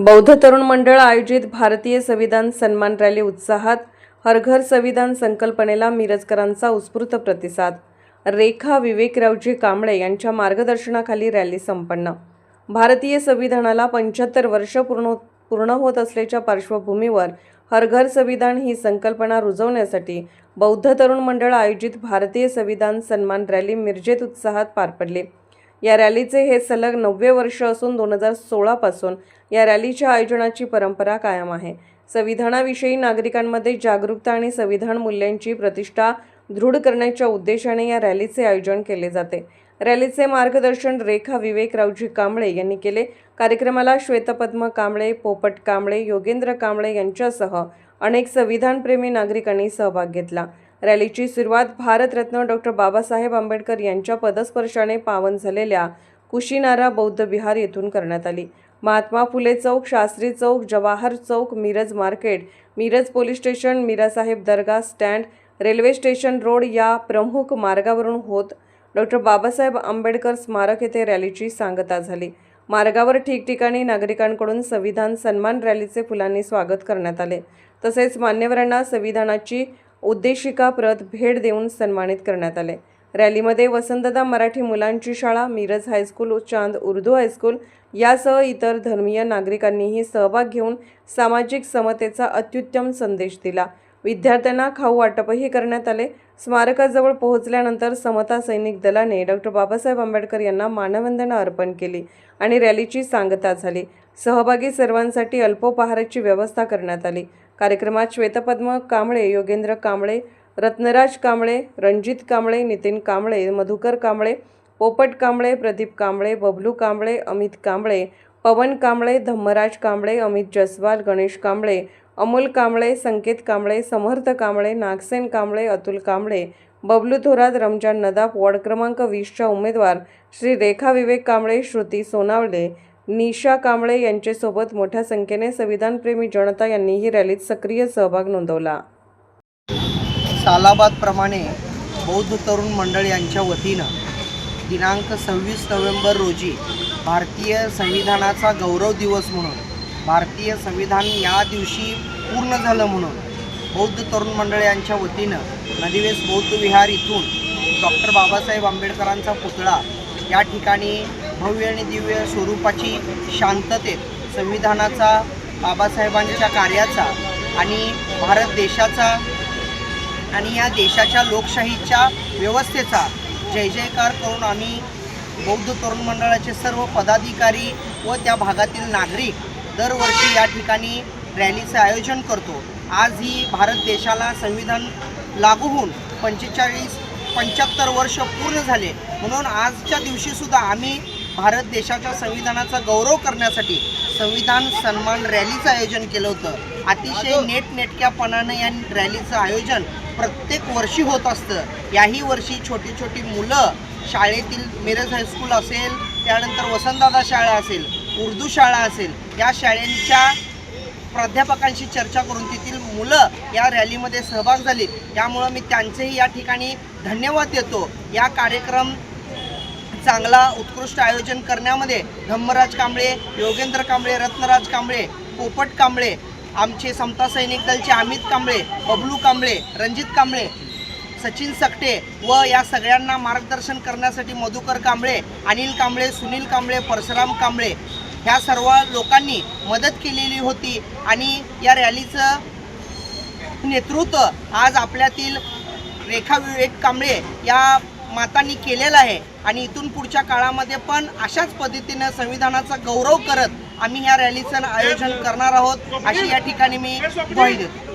बौद्ध तरुण मंडळ आयोजित भारतीय संविधान सन्मान रॅली उत्साहात हरघर संविधान संकल्पनेला मिरजकरांचा उत्स्फूर्त प्रतिसाद. रेखा विवेकरावजी कांबळे यांच्या मार्गदर्शनाखाली रॅली संपन्न. भारतीय संविधानाला पंच्याहत्तर वर्ष पूर्ण पूर्ण होत असल्याच्या पार्श्वभूमीवर हरघर संविधान ही संकल्पना रुजवण्यासाठी बौद्ध तरुण मंडळ आयोजित भारतीय संविधान सन्मान रॅली मिरजेत उत्साहात पार पडली. या रॅलीचे हे सलग नववे वर्ष असून दोन हजार सोळापासून या रॅलीच्या आयोजनाची परंपरा कायम आहे. संविधानाविषयी नागरिकांमध्ये जागरूकता आणि संविधान मूल्यांची प्रतिष्ठा दृढ करण्याच्या उद्देशाने या रॅलीचे आयोजन केले जाते. रॅलीचे मार्गदर्शन रेखा विवेकरावजी कांबळे यांनी केले. कार्यक्रमाला श्वेतपद्म कांबळे पोपट कांबळे योगेंद्र कांबळे यांच्यासह अनेक संविधानप्रेमी नागरिकांनी सहभाग घेतला. रॅलीची सुरुवात भारतरत्न डॉक्टर बाबासाहेब आंबेडकर यांच्या पदस्पर्शाने पावन झालेल्या कुशीनारा बौद्ध विहार येथून करण्यात आली. महात्मा फुले चौक शास्त्री चौक जवाहर चौक Miraj market Miraj police station Mirasaheb Dargah stand railway station road या प्रमुख मार्गावरून होत डॉक्टर बाबासाहेब आंबेडकर स्मारक येथे रॅलीची सांगता झाली. मार्गावर ठिकठिकाणी नागरिकांकडून संविधान सन्मान रॅलीचे फुलांनी स्वागत करण्यात आले. तसेच मान्यवरांना संविधानाची उद्देशिका प्रत भेट देऊन सन्मानित करण्यात आले. रॅलीमध्ये वसंतदा मराठी मुलांची शाळा Miraj high school Chand Urdu high school यासह इतर धर्मीय नागरिकांनीही सहभाग घेऊन सामाजिक समतेचा अत्युत्तम संदेश दिला. विद्यार्थ्यांना खाऊ वाटपही करण्यात आले. स्मारकाजवळ पोहोचल्यानंतर समता सैनिक दलाने डॉक्टर बाबासाहेब आंबेडकर यांना मानवंदना अर्पण केली आणि रॅलीची सांगता झाली. सहभागी सर्वांसाठी अल्पोपहाराची व्यवस्था करण्यात आली. कार्यक्रमात श्वेतपद्म कांबळे योगेंद्र कांबळे रत्नराज कांबळे रणजित कांबळे नितीन कांबळे मधुकर कांबळे पोपट कांबळे प्रदीप कांबळे बबलू कांबळे अमित कांबळे पवन कांबळे धम्मराज कांबळे अमित जसवाल गणेश कांबळे अमोल कांबळे संकेत कांबळे समर्थ कांबळे नागसेन कांबळे अतुल कांबळे बबलू थोरात रमजान नदाफ वॉर्ड क्रमांक वीसच्या उमेदवार श्री रेखा विवेक कांबळे श्रुती सोनावले निशा कांबळे यांच्यासोबत मोठ्या संख्येने संविधानप्रेमी जनता यांनीही रॅलीत सक्रिय सहभाग नोंदवला. सालाबादप्रमाणे बौद्ध तरुण मंडळ यांच्या वतीनं दिनांक सव्वीस नोव्हेंबर रोजी भारतीय संविधानाचा गौरव दिवस म्हणून भारतीय संविधान या दिवशी पूर्ण झालं म्हणून बौद्ध तरुण मंडळ यांच्या वतीनं नदिवेस बौद्ध विहार इथून डॉक्टर बाबासाहेब आंबेडकरांचा पुतळा या ठिकाणी भव्य आणि दिव्य स्वरूपाची शांततेत संविधानाचा बाबासाहेबांच्या कार्याचा आणि भारत देशाचा आणि या देशाच्या लोकशाहीच्या व्यवस्थेचा जय जयकार करून आम्ही बौद्ध तरुण मंडळाचे सर्व पदाधिकारी व त्या भागातील नागरिक दरवर्षी या ठिकाणी रॅलीचं आयोजन करतो. आज ही भारत देशाला संविधान लागू होऊन पंचेचाळीस पंच्याहत्तर वर्ष पूर्ण झाले. म्हणून आजच्या दिवशीसुद्धा आम्ही भारत देशाच्या संविधानाचा गौरव करण्यासाठी संविधान सन्मान रॅलीचं आयोजन केलं होतं. अतिशय नेटनेटक्यापणानं या रॅलीचं आयोजन प्रत्येक वर्षी होत असतं. याही वर्षी छोटी छोटी मुलं शाळेतील मिरज हायस्कूल असेल त्यानंतर वसंतदादा शाळा असेल उर्दू शाळा असेल या शाळेंच्या प्राध्यापकांशी चर्चा करून तेथील मुलं या रॅलीमध्ये सहभाग झाली. त्यामुळं मी त्यांचेही या ठिकाणी धन्यवाद देतो. या कार्यक्रम चांगला उत्कृष्ट आयोजन करण्यामध्ये धम्मराज कांबळे योगेंद्र कांबळे रत्नराज कांबळे पोपट कांबळे आमचे समता सैनिक दलचे अमित कांबळे बबलू कांबळे रणजित कांबळे सचिन सकटे व या सगळ्यांना मार्गदर्शन करण्यासाठी मधुकर कांबळे अनिल कांबळे सुनील कांबळे परशुराम कांबळे ह्या सर्व लोकांनी मदत केलेली होती आणि या रॅलीचं नेतृत्व आज आपल्यातील रेखा विवेक कांबळे या मातांनी केलेलं आहे. आणि इथून पुढच्या काळामध्ये पण अशाच पद्धतीनं संविधानाचा गौरव करत आम्ही ह्या रॅलीचं आयोजन करणार आहोत. अशी या ठिकाणी मी ग्वाही देतो.